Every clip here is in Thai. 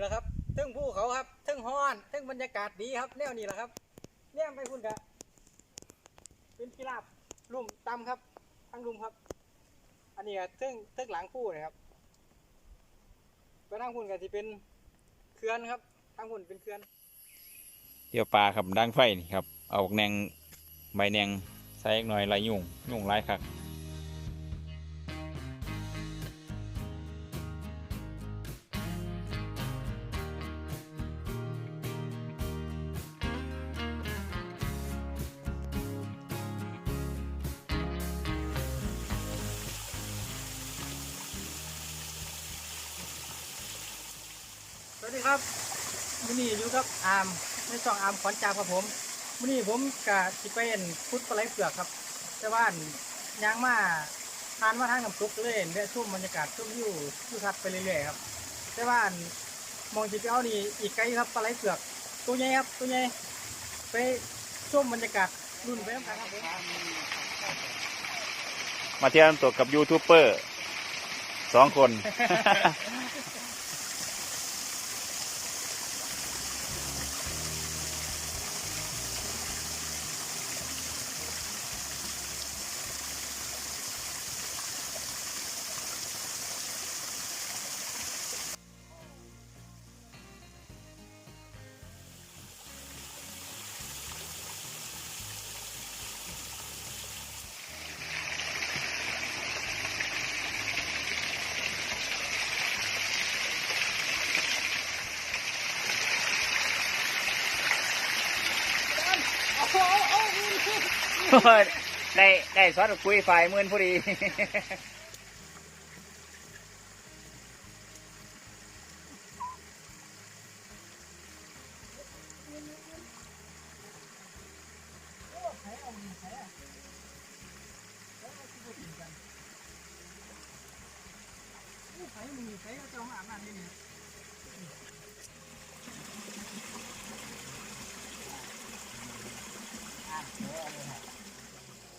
แหละครับทึ่งภูเขาครับทึ่งฮ้อนทึ่งบรรยากาศดีครับ แนวนี้แหละครับแนวไปคุณกะเป็นกีฬาบลุ่มต่ำครับทั้งลุ่มครับ อันนี้ก็ทึ่งทึ่งหลังภูนะครับไปทางคุณกะที่เป็นเขื่อนครับทางคุณเป็นเขื่อนเดี๋ยวปลาครับดังไฟนี่ครับ เอาแนงใบแนงใส่อีกหน่อยลายยุ่งยุ่งลายครับ วัสดีครับวันนี้อยู่กับอาร์มในช่องอาร์มขวัญจากครับผมวันนี้ผมกะสิไปเห็นพุทธปลาไหลเผือกครับแต่ว่าอั่นยางมาทานมาทางน้ำตกเลยและชุ่มบรรยากาศชุ่มวิวทิวทัศน์ไปเรื่อยๆครับแต่ว่าอั่นมองจิไปเอานี่อีกไกลครับปลาไหลเผือกตัวใหญ่ครับตัวใหญ่ไปชมบรรยากาศรุ่นไปน้ำกันครับผมมาเที่ยวน้ำตกกับยูทูบเบอร์สองคน ได้ได้ซอสคุยฝ่ายมื่นพอดี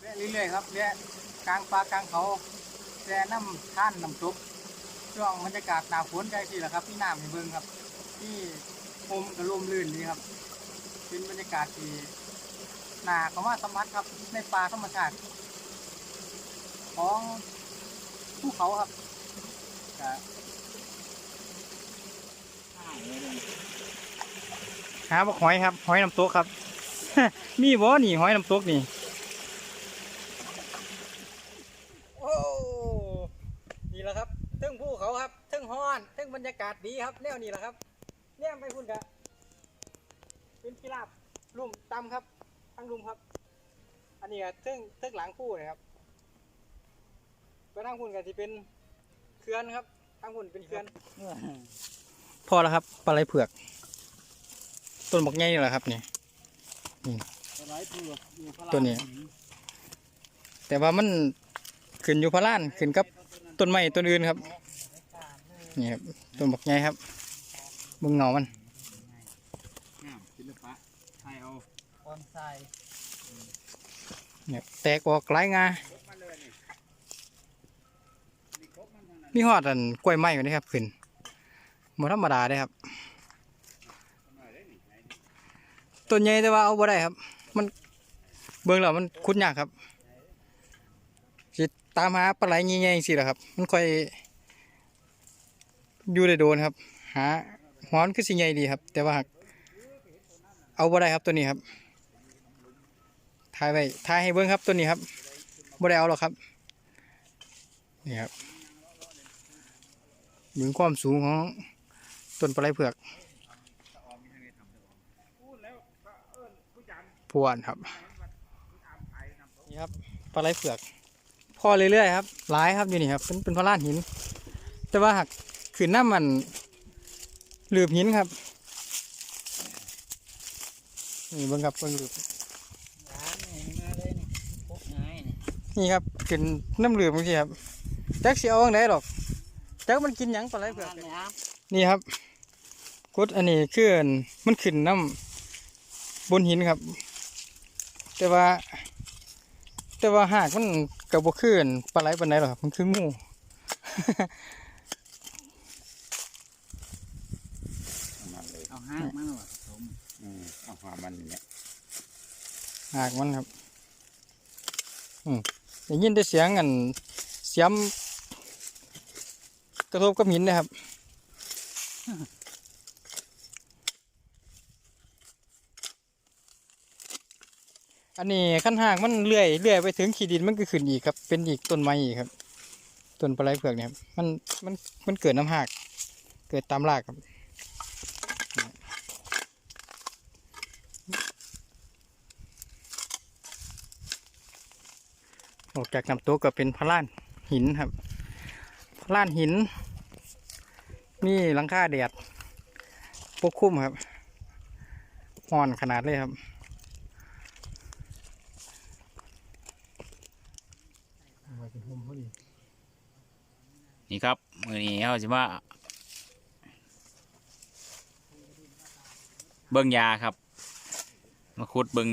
แวะเรื่อยๆครับแวะกลางป่ากลางเขาแช่น้ำท่านน้ำซุปช่วงบรรยากาศหนาวฝนได้ที่แหละครับพี่น้ำให้เบิ่งครับ ที่โฮมกระลมลื่นดีครับ เป็นบรรยากาศที่หนาเขาว่าสมผัสครับในป่าธรรมชาติ ของภูเขาครับหาบักหอยครับ หอยน้ำตกครับ มีบ่นี่หอยน้ำตกนี่ โอ้นี่แหละครับเทึ่งภูเขาครับเทึ่งฮ้อนเทึ่งบรรยากาศดี ครับแนวนี้แหละครับแนวไปคุณกะเป็นกีฬาบลุ่มต่ำครับทั้งลุ่มครับ อันนี้ก็ทึ่งทึ่งหลังภูนะครับไปทางคุณกะที่เป็นเขื่อนครับทางคุณเป็นเขื่อนพอแล้วครับปลาไหลเผือก ต้นบอกใหญ่นี่แหละครับนี่ตัวนี้ แต่ว่ามันขึ้นอยู่พะล้านขึ้นกับต้นไม้ต้นอื่นครับนี่ครับ ต้นบอกใหญ่ครับเบึงเงามันศิลปะไทยเอาบอนไซเนี่ยแตกออกหลายงามีหอดอันกล้วยไม้อยู่นี่ครับขึ้นบ่ธรรมดาเด้ครับ ต้นใหญ่แต่ว่าเอาบ่ได้ครับ มันเบิ่งแล้วมันคุดยากครับสิตามหาปลาไหลใหญ่ๆสิล่ะครับ มันค่อย อยู่ได้โดนครับ หาหอนคือสิใหญ่ดีครับ แต่ว่าเอาบ่ได้ครับตัวนี้ครับถ่ายไว้ถ่ายให้เบิ่งครับตัวนี้ครับบ่ได้เอาหรอกครับนี่ครับถึงความสูงของต้นปลาไหลเผือกพวนครับนี่ครับปลาไหลเผือก พอเรื่อยๆครับหลายครับอยู่นี่ครับเป็นเป็นพระลานหิน แต่ว่าหัก ขืนน้ำมันหลืบหินครับ นี่เบิ่งครับเบิ่งหลืบนี่ครับขึ้นน้ำหลืบเมื่อกี้ครับจักสิเอาอังไดหรอกจักมันกินหยังปลาไหลเผือกนี่ครับกุดอันนี้คืออันมันขึ้นน้ำบนหินครับ แต่ว่า แต่ว่าหากมันกับบขึ้นปลาไหลปานไหนหรอกมันคืองู ห้างมันว่ะผม อื มเอาหามันเนี่ยหากมันครับ อืมได้ยินแต่เสียงอันเสียมกระทบกับหินนะครับอันนี้ขั้นหากมันเลื่อยเลื่อยไปถึงขีดินมันก็ขึ้นอีกครับ เป็นอีกต้นไม้อีกครับต้นปลาไหลเผือกเนี่ยครับมันมันมันเกิดน้ำหาก เกิดตามรากครับ ออกจากน้ำตกก็เป็นพระล้านหินครับพระล้านหิน มีหลังคาแดดปกคลุมครับห่อนขนาดเลยครับนี่ครับมือนี้เขาจะมาเบิ้งยาครับ มาขุดเบิ้ง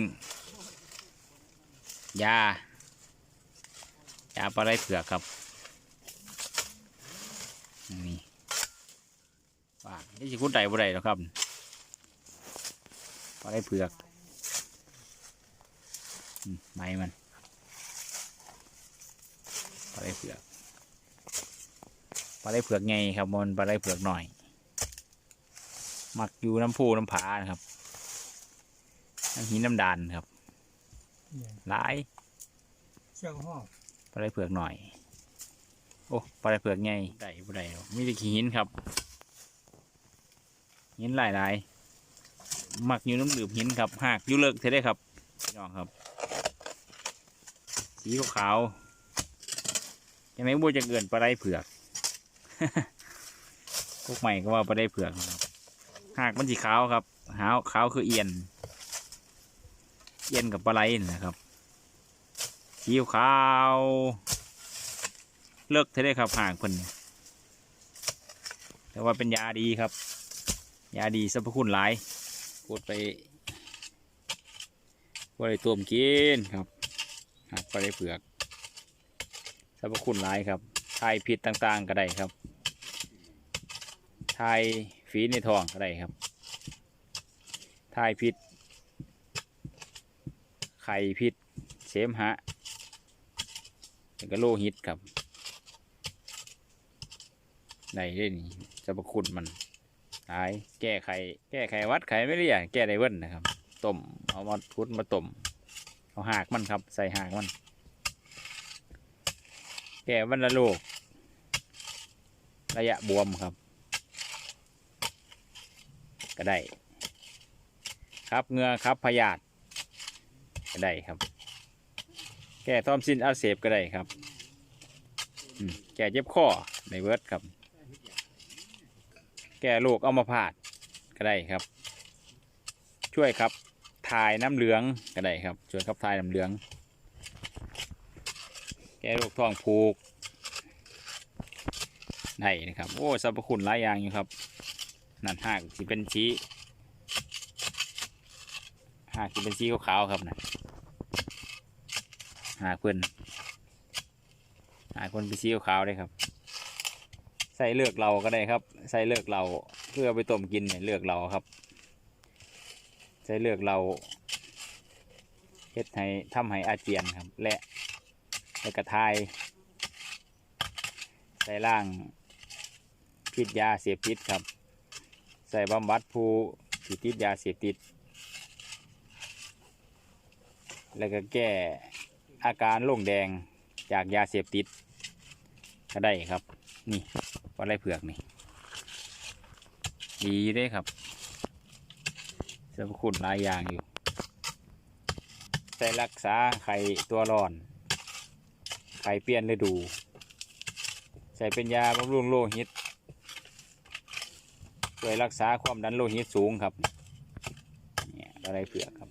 ยา ยาปลาไหลเผือกครับนี่ว่านี่จะขุดใดบ่ได้หรอกครับปลาไหลเผือกอืมไม้มันปลาไหลเผือกปลาไหลเผือกไงครับมันปลาไหลเผือกหน่อยมักอยู่น้ำพูน้ำผานะครับน้ำหินน้ำดานครับหลายเชี่ยวห้อง ปลาไหลเผือกหน่อย โอ้ปลาไหลเผือกไงได้บ่ได้หรอกมีแต่ขี้หินครับ หินหลายหลายๆมักอยู่น้ำดื่มหินครับหากอยู่เลิกเท่ได้ครับพี่น้องครับ สีขาวๆยังไงบูจะเกินปลาไหลเผือกพวกใหม่ก็ว่าปลาไหลเผือกนะครับหากมันสีขาวครับหาวขาวคือเอียน เอียนกับปลาไหลนี่นะครับ สีขาว เลิกเท่ได้ครับห่างเพิ่นแต่ว่าเป็นยาดีครับ ยาดีสรรพคุณหลายกดไปว่าได้ต้มกินครับหากปไหลเผือกสรรพคุณหลายครับทายพิษต่างๆก็ได้ครับทายฝีในท้องก็ได้ครับทายพิษไข่พิษเสมหะ แล้วก็โลหิตครับในได้นี่สรรพคุณมันหายแก้ไขแก้ไขวัดไขไม่เรียแก้ได้เว้นนะครับต้มเอามาพุดมาต้มเอาหากมันครับ ใส่หากมัน แก้วันละโรคระยะบวมครับ ก็ได้ ครับเงือครับพยาธิก็ได้ครับ แก้ทอมซินอักเสบก็ได้ครับแก้เจ็บคอในเวิร์ดครับ แก้โรคอัมพาตก็ได้ครับ ช่วยครับถ่ายน้ำเหลืองก็ได้ครับ ช่วยครับถ่ายน้ำเหลือง แก้โรคท้องผูกได้นะครับโอ้สรรพคุณหลายอย่างอยู่ครับนั่นหากสิเป็นชี้หากสิเป็นสีขาวๆครับนะ หาเพื่อนหาคนไปซีขาวๆเลยครับ ใส่เลือกเราก็ได้ครับ ใส่เลือกเราเพื่อไปต้มกินเนี่ยเลือกเราครับ ใส่เลือกเราเฮ็ดให้ทำให้อาเจียนครับ และและกระทายใส่ล่างพิษยาเสพติดครับ ใส่บำบัดผู้ที่ติดยาเสพติด แล้วก็แก้ อาการโล่งแดงจากยาเสพติด ก็ได้ครับ นี่ปลาไหลเผือกนี่ ดีเด้ครับสรรพคุณหลายอย่างอยู่ใส่รักษาไข่ตัวร้อน ไข่เปลี่ยนฤดู ใส่เป็นยาบำรุงโลหิตช่วยรักษาความดันโลหิตสูงครับ เนี่ยปลาไหลเผือกครับ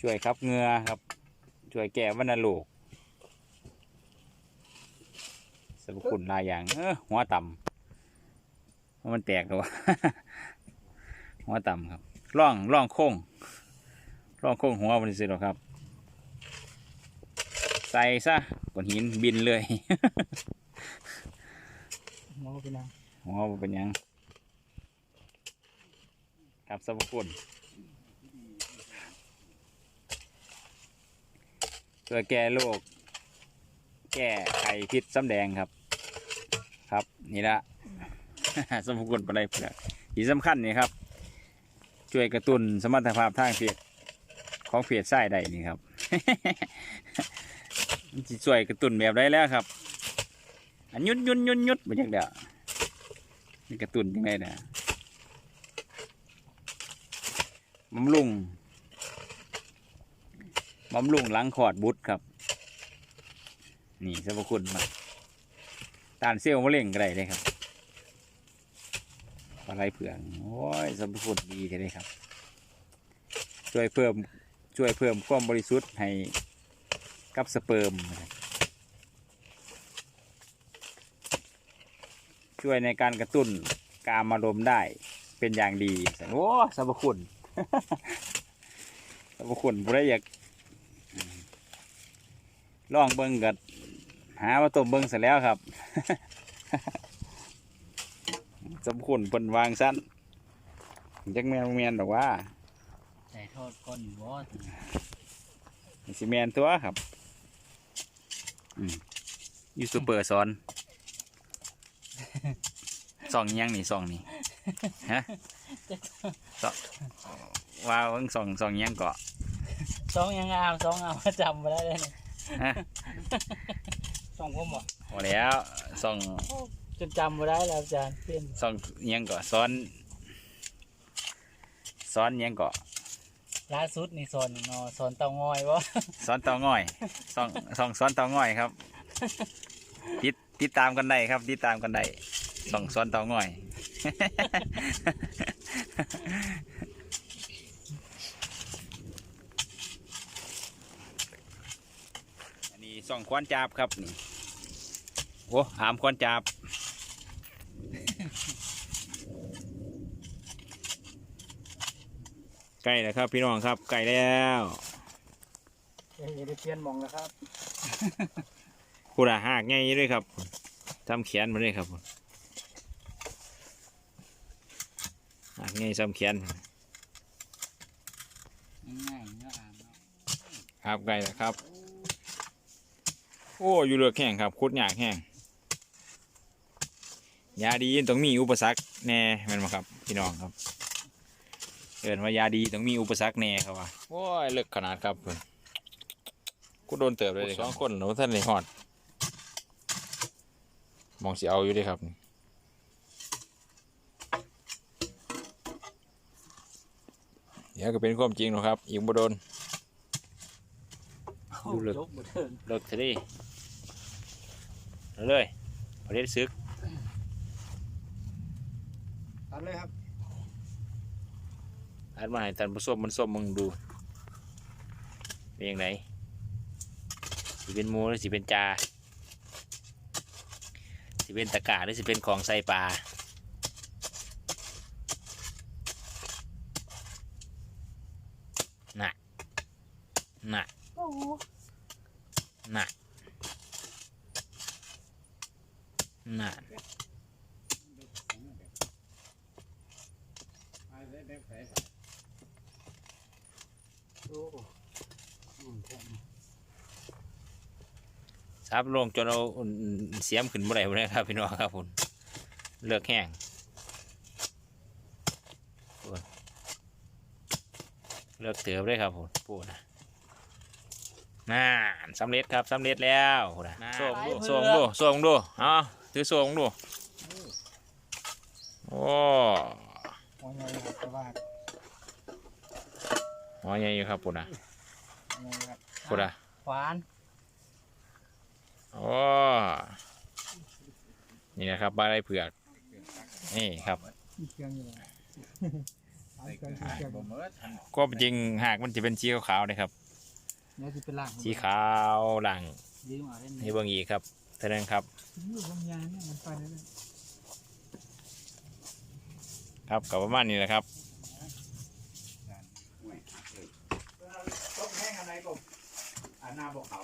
ช่วยครับเงือครับ ช่วยแก้วัณโรคสรรพคุณหลายอย่าง เออหัวต่ำเพราะมันแตกแล้ววะหัวต่ำครับร่องร่องโค้งร่องโค้งหัวมันสิหรอกครับ ใส่ซะก้อนหินบินเลยมองไปนะหัวบ่เป็นหยังครับสรรพคุณ เพื่อแก้โรคแก้ไข้พิษซ้ำแดงครับ ครับนี่ละสรรพคุณอะไรเพื่อที่สำคัญนี่ครับ ช่วยกระตุ้นสมรรถภาพทางเพศของเพศไส้ได้นี่ครับมันสิช่วยกระตุ้นแบบไรแล้วครับ อันยุดยุดยุดยุดมาจากเด้อนี่กระตุ้นยังไงนะบำรุง บำรุงหลังขอดบุตรครับ นี่สรรพคุณมาตานเซลล์มะเร็งก็ได้เลยครับอะไรเผืองโอ้ยสรรพคุณดีเลยครับ ช่วยเพิ่มช่วยเพิ่มความบริสุทธิ์ให้กับสเปิร์มช่วยในการกระตุ้นการมารมได้เป็นอย่างดีโอ้สรรพคุณสรรพคุณบุได้อยาก ลองเบิ้งกัหามาต้มเบิ้งเสร็จแล้วครับสรรพคุณเป็นวางสั้นจักแมนบ่แมนหรอกว่าใส่ทอดก้อนวอสสิแมนตัวครับอืมยูทูบเบอร์สอนส่องอิหยังนี่ส่องนี่ฮะส่องว่าเพิ่งส่องส่องอิหยังเกาะสองยังงามสองงามจำมาได้เลย ฮะสองผมบ่พอแล้วส่องจนจำมาได้แล้วอาจารย์เป็นส่องอิหยังเกาะซ้อน ซ้อนอิหยังเกาะล่าสุดนี่สอนเนาะสอนเตางอยวะซ้อนเตาง่อยส่องส่องซ้อนเตาง่อยครับ ติดติดตามกันได้ครับติดตามกันได้ส่องซ้อนเตาง่อย อันนี้ ส่องควันจาบครับนี่โอ้หามควันจาบใกล้แล้วครับ พี่น้องครับใกล้แล้วเอ้ยได้เปลี่ยนหมองแล้วครับพูดอาหากง่ายด้วยครับทำแขนมาด้วยครับหากง่ายซ้ำแขนง่ายๆเนาะอามเนาะครับไกลแล้วครับ โอ้อยู่เลือกแห้งครับคุดยากแห้งยาดีต้องมีอุปสรรคแน่แม่นบ่ครับ พี่น้องครับเกินว่ายาดีต้องมีอุปสรรคแน่ครับว่าโอ้ยเลือกขนาดครับเพิ่นกูโดนเติบเลยสองคนหนูท่านในหอด มองสิเอาอยู่เด้ครับเดี๋ยวก็เป็นความจริงหรอกครับอีกบ่โดนดูเลยยกบ่เทิงเลิกเถอะดิ เอาเลยประเด็นซึกตัดเลยครับอัดมาให้ท่านผู้ชมมันส้มมึงดูเป็นยังไงสิเป็นหมูหรือสิเป็นจาสิเป็นตะกร้าหรือสิเป็นของใส่ปลาน่ะน่ะโอ้โหน่ะ น่ะโอ้อืมผมซับลงจนเอาเสียมขึ้นบ่ได้บ่ได้ครับพี่น้องครับผมเลือกแห้งโอ้ยเลือกเตือบเลยครับผมพูดนะน่าสำเร็จครับสำเร็จแล้วพูดนะส่งดูส่งดูส่งดูเอา ถือส่งดูโอ้โอ้ยยังครับแต่ว่าหัวใหญ่อยู่ครับพูดนะยังครับพูดนะหวานโอ้นี่นะครับปลาไหลเผือกนี่ครับมีเครื่องอยู่แล้วหวานเครื่องเครื่องก็จริงหากมันจะเป็นสีขาวๆเลยครับเนี่ยสิเป็นล่างสีขาวหลังยืมเอาเล่นนี่เบิ่งอีกครับ เท่านั้นครับลูกบางยาเนี่ยมันไปแล้วครับกับประมาณนี้แหละครับต้มแห้งอะไรก็อ่าหน้าบอกเขา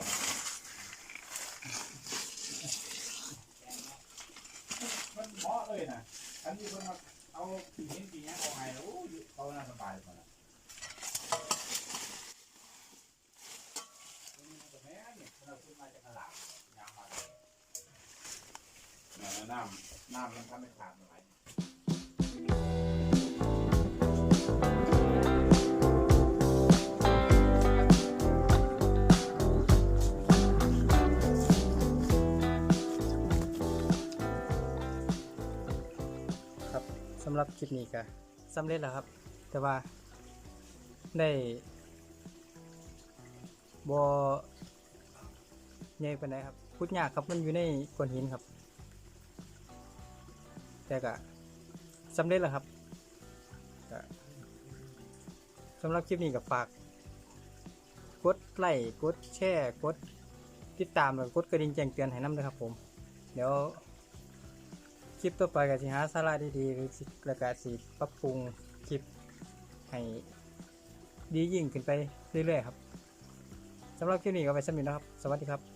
มันเหมาะเลยนะอันนี้มันมาเอาปีนี้ปีนี้เอาไงโอ้ยเขาน่าสบายกว่าละแม่เนี่ยเราขึ้นมาจากตลาดยาง นี่ยน้ำน้ำมันทำให้ขาดหน่อยครับสำหรับคลิปนี้ก็สำเร็จแล้วครับ แต่ว่าได้บอใหญ่ปานใดครับพุดยากครับมันอยู่ในก้อนหินครับ แต่ก็สำเร็จแล้วครับสำหรับคลิปนี้ก็ฝาก กดไลค์กดแชร์กดติดตามแล้วกดกระดิ่งแจ้งเตือนให้น้ำด้วยครับผม เดี๋ยวคลิปต่อไปก็สิหาสาระดีๆหรือสิแล้วก็สิปรับปรุงคลิปให้ดียิ่งขึ้นไปเรื่อยๆครับสำหรับคลิปนี้ก็ไปสมิธนะครับ สวัสดีครับ